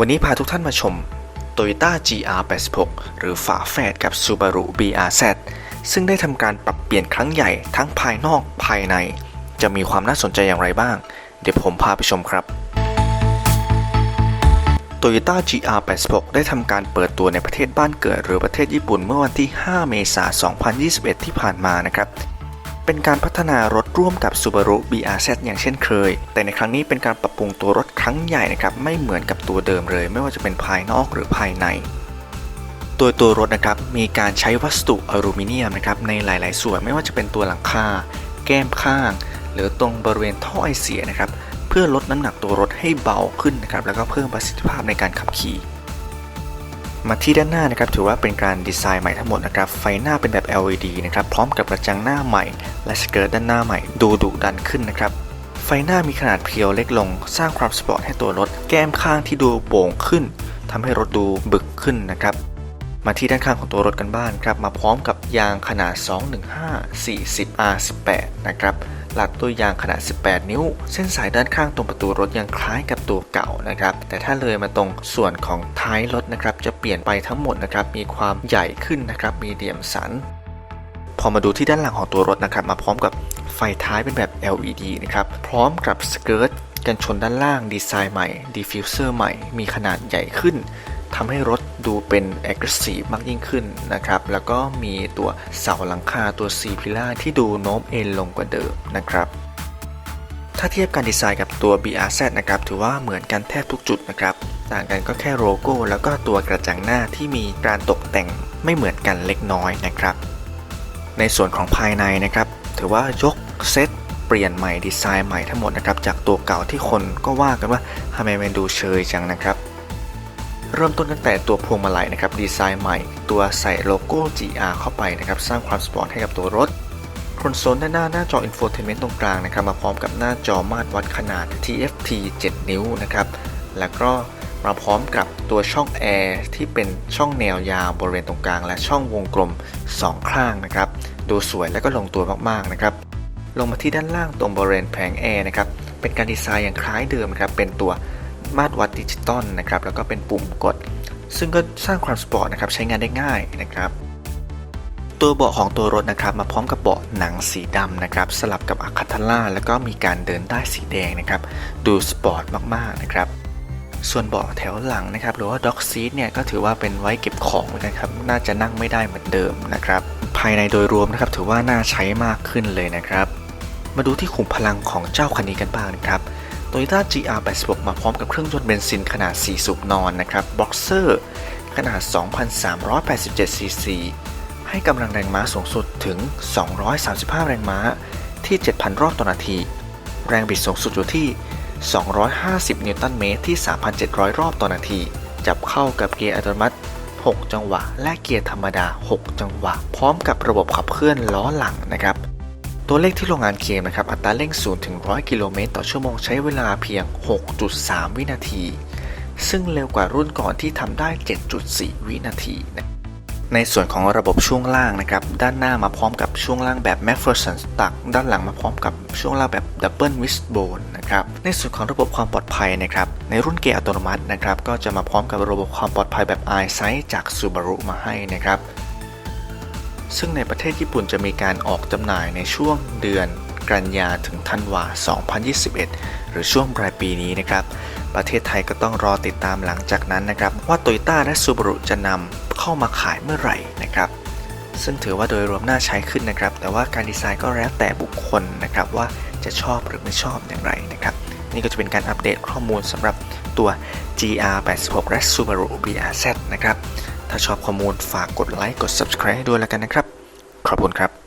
วันนี้พาทุกท่านมาชม Toyota GR86 หรือฝาแฝดกับ Subaru BRZ ซึ่งได้ทำการปรับเปลี่ยนครั้งใหญ่ทั้งภายนอกภายใน จะมีความน่าสนใจอย่างไรบ้าง เดี๋ยวผมพาไปชมครับ Toyota GR86 ได้ทำการเปิดตัวในประเทศบ้านเกิด หรือประเทศญี่ปุ่นเมื่อวันที่ 5 เมษายน 2021 ที่ผ่านมานะครับ เป็นการพัฒนารถร่วมกับ Subaru BRZ อย่างเช่นเคย แต่ในครั้งนี้เป็นการปรับปรุงตัวรถครั้งใหญ่นะครับ ไม่เหมือนกับตัวเดิมเลย ไม่ว่าจะเป็นภายนอกหรือภายใน ตัวตัวรถนะครับมีการใช้วัสดุอลูมิเนียมนะครับในหลาย ๆ ส่วนไม่ว่าจะเป็นตัวหลังคา แก้มข้าง หรือตรงบริเวณท่อไอเสียนะครับเพื่อลดน้ำหนักตัวรถให้เบาขึ้นนะครับแล้วก็เพิ่มประสิทธิภาพในการขับขี่ มาที่ด้านหน้านะครับถือว่าเป็นการดีไซน์ใหม่ทั้งหมดนะครับไฟหน้าเป็นแบบ LED นะครับพร้อมกับกระจังหน้าใหม่ และสเกิร์ตด้านหน้าใหม่ ดูดุดันขึ้นนะครับไฟหน้ามีขนาดเพียวเล็กลง สร้างความสปอร์ตให้ตัวรถ แก้มข้างที่ดูโป่งขึ้นทำให้รถดูบึกขึ้นนะครับมาที่ด้านข้างของตัวรถกันบ้างครับมาพร้อมกับยางขนาด 215 40 R18 นะครับ หลัดตัวยางขนาด 18 นิ้ว เส้นสายด้านข้างตรงประตูรถยังคล้ายกับตัวเก่านะครับ แต่ถ้าเลยมาตรงส่วนของท้ายรถนะครับ จะเปลี่ยนไปทั้งหมดนะครับ มีความใหญ่ขึ้นนะครับ มีเดียมสัน พอมาดูที่ด้านหลังของตัวรถนะครับ มาพร้อมกับไฟท้ายเป็นแบบ LED นะครับ พร้อมกับสเกิร์ตกันชนด้านล่างดีไซน์ใหม่ดีฟิวเซอร์ใหม่ มีขนาดใหญ่ขึ้นทำให้รถ ดูเป็น aggressive มากยิ่งขึ้นนะครับ แล้วก็มีตัวเสาหลังคาตัว C pillar ที่ดูโน้มเอ็นลงกว่าเดิมนะครับถ้าเทียบการดีไซน์กับตัว BRZ นะครับ ถือว่าเหมือนกันแทบทุกจุดนะครับ ต่างกันก็แค่โลโก้ แล้วก็ตัวกระจังหน้าที่มีการตกแต่งไม่เหมือนกันเล็กน้อยนะครับ ในส่วนของภายในนะครับ ถือว่ายกเซตเปลี่ยนใหม่ดีไซน์ใหม่ทั้งหมดนะครับ จากตัวเก่าที่คนก็ว่ากันว่าทำไมมันดูเชยจังนะครับ เริ่มต้นตั้งแต่ตัวพวงมาลัยนะครับดีไซน์ใหม่ ตัวใส่โลโก้ GR เข้าไปนะครับสร้างความสปอร์ตให้กับตัวรถคอนโซลด้านหน้าหน้าจอ Infotainment ตรงกลางนะครับมาพร้อมกับหน้าจอมาตรวัดขนาด TFT 7 นิ้วนะครับแล้วก็มาพร้อมกับตัวช่องแอร์ที่เป็นช่องแนวยาวบริเวณตรงกลาง และช่องวงกลม 2 ข้างนะครับดูสวยและก็ลงตัวมากๆนะครับลงมาที่ด้านล่างตรงบริเวณแผงแอร์นะครับเป็นการดีไซน์อย่างคล้ายเดิมครับเป็นตัว มาตรวัดดิจิตอลนะครับ แล้วก็เป็นปุ่มกด ซึ่งก็สร้างความสปอร์ตนะครับ ใช้งานได้ง่ายนะครับ ตัวเบาะของตัวรถนะครับ มาพร้อมกับเบาะหนังสีดำนะครับ สลับกับอะคาทาล่าแล้วก็มีการเดินได้สีแดงนะครับ ดูสปอร์ตมากๆนะครับส่วนเบาะแถวหลังนะครับ หรือว่าด็อกซีทเนี่ยก็ถือว่าเป็นไว้เก็บของนะครับ น่าจะนั่งไม่ได้เหมือนเดิมนะครับ ภายในโดยรวมนะครับ ถือว่าน่าใช้มากขึ้นเลยนะครับ มาดูที่ขุมพลังของเจ้าคันนี้กันบ้างนะครับ Toyota GR86 มาพร้อมกับเครื่องยนต์เบนซินขนาด 4 สูบนอนนะครับ Boxer ขนาด 2,387 ซีซี ให้กำลังแรงม้าสูงสุดถึง 235 แรงม้าที่ 7,000 รอบต่อนาที แรงบิดสูงสุดอยู่ที่ 250 นิวตันเมตรที่ 3,700 รอบต่อนาที จับเข้ากับเกียร์อัตโนมัติ 6 จังหวะ และเกียร์ธรรมดา 6 จังหวะ พร้อมกับระบบขับเคลื่อนล้อหลังนะครับ ตัวเลขที่โรงงานเคมนะครับอัตราเร่ง 0 ถึง 100 กิโลเมตรต่อชั่วโมงใช้เวลาเพียง 6.3 วินาที ซึ่งเร็วกว่ารุ่นก่อนที่ทำได้ 7.4 วินาทีนะในส่วนของระบบช่วงล่างนะครับ ด้านหน้ามาพร้อมกับช่วงล่างแบบ Macpherson Stuck ด้านหลังมาพร้อมกับช่วงล่างแบบ Double Wishbone นะครับ ในส่วนของระบบความปลอดภัยนะครับ ในรุ่นเกียร์อัตโนมัตินะครับ ก็จะมาพร้อมกับระบบความปลอดภัยแบบ EyeSight จาก Subaru มาให้นะครับ ซึ่งในประเทศญี่ปุ่นจะมีการออกจำหน่ายในช่วงเดือนกันยาถึงธันวา 2021 หรือช่วงปลายปีนี้นะครับ ประเทศไทยก็ต้องรอติดตามหลังจากนั้นนะครับ ว่า Toyota และ Subaru จะนำเข้ามาขายเมื่อไหร่นะครับ ซึ่งถือว่าโดยรวมน่าใช้ขึ้นนะครับ แต่ว่าการดีไซน์ก็แล้วแต่บุคคลนะครับว่าจะชอบหรือไม่ชอบอย่างไรนะครับ นี่ก็จะเป็นการอัปเดตข้อมูลสำหรับตัว GR86 และ Subaru BRZ นะครับ ถ้าชอบข้อมูลฝากกดไลค์กด subscribe ด้วยแล้วกันนะครับ ขอบคุณครับ